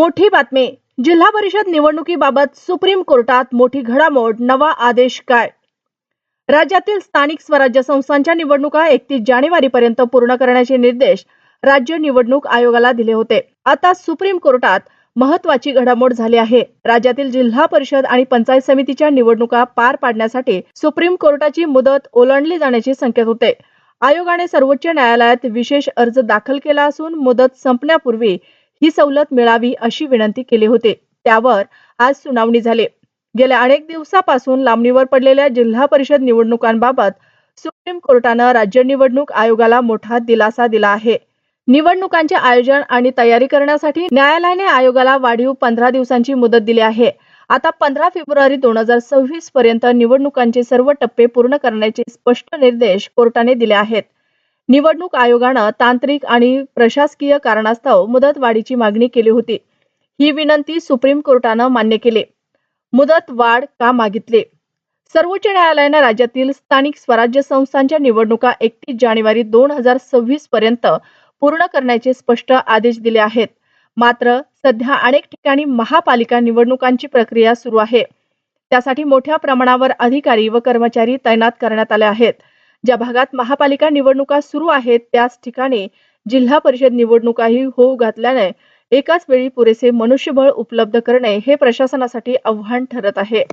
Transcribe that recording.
मोठी बातमी. जिल्हा परिषद निवडणुकीबाबत सुप्रीम कोर्टात मोठी घडामोड नवा आदेश काय? राज्यातील स्थानिक स्वराज्य संस्थांच्या निवडणुका एकतीस जानेवारी पर्यंत पूर्ण करण्याचे निर्देश राज्य निवडणूक आयोगाला दिले होते. आता सुप्रीम कोर्टात महत्वाची घडामोड झाली आहे. राज्यातील जिल्हा परिषद आणि पंचायत समितीच्या निवडणुका पार पाडण्यासाठी सुप्रीम कोर्टाची मुदत ओलांडली जाण्याचे संकेत होते. आयोगाने सर्वोच्च न्यायालयात विशेष अर्ज दाखल केला असून मुदत संपण्यापूर्वी ही सवलत मिळावी अशी विनंती केली होती. त्यावर आज सुनावणी झाली. गेल्या अनेक दिवसापासून लांबणीवर पडलेल्या जिल्हा परिषद निवडणुकांबाबत सुप्रीम कोर्टानं राज्य निवडणूक आयोगाला मोठा दिलासा दिला आहे. निवडणुकांचे आयोजन आणि तयारी करण्यासाठी न्यायालयाने आयोगाला वाढीव पंधरा दिवसांची मुदत दिली आहे. आता पंधरा फेब्रुवारी दोन हजार सव्वीस पर्यंत निवडणुकांचे सर्व टप्पे पूर्ण करण्याचे स्पष्ट निर्देश कोर्टाने दिले आहेत. निवडणूक आयोगानं तांत्रिक आणि प्रशासकीय कारणास्तव मुदत वाढीची मागणी केली होती. ही विनंती सुप्रीम कोर्टानं मान्य केली. मुदत वाढ का मागितली? सर्वोच्च न्यायालयानं राज्यातील स्थानिक स्वराज्य संस्थांच्या निवडणुका एकतीस जानेवारी दोन हजार सव्वीस पर्यंत पूर्ण करण्याचे स्पष्ट आदेश दिले आहेत. मात्र सध्या अनेक ठिकाणी महापालिका निवडणुकांची प्रक्रिया सुरू आहे. त्यासाठी मोठ्या प्रमाणावर अधिकारी व कर्मचारी तैनात करण्यात आले आहेत. ज्या भागात महापालिका निवडणुका सुरू आहेत त्याच ठिकाणी जिल्हा परिषद निवडणुकाही होऊ घातल्याने एकाच वेळी पुरेसे मनुष्यबळ उपलब्ध करणे हे प्रशासनासाठी आव्हान ठरत आहे.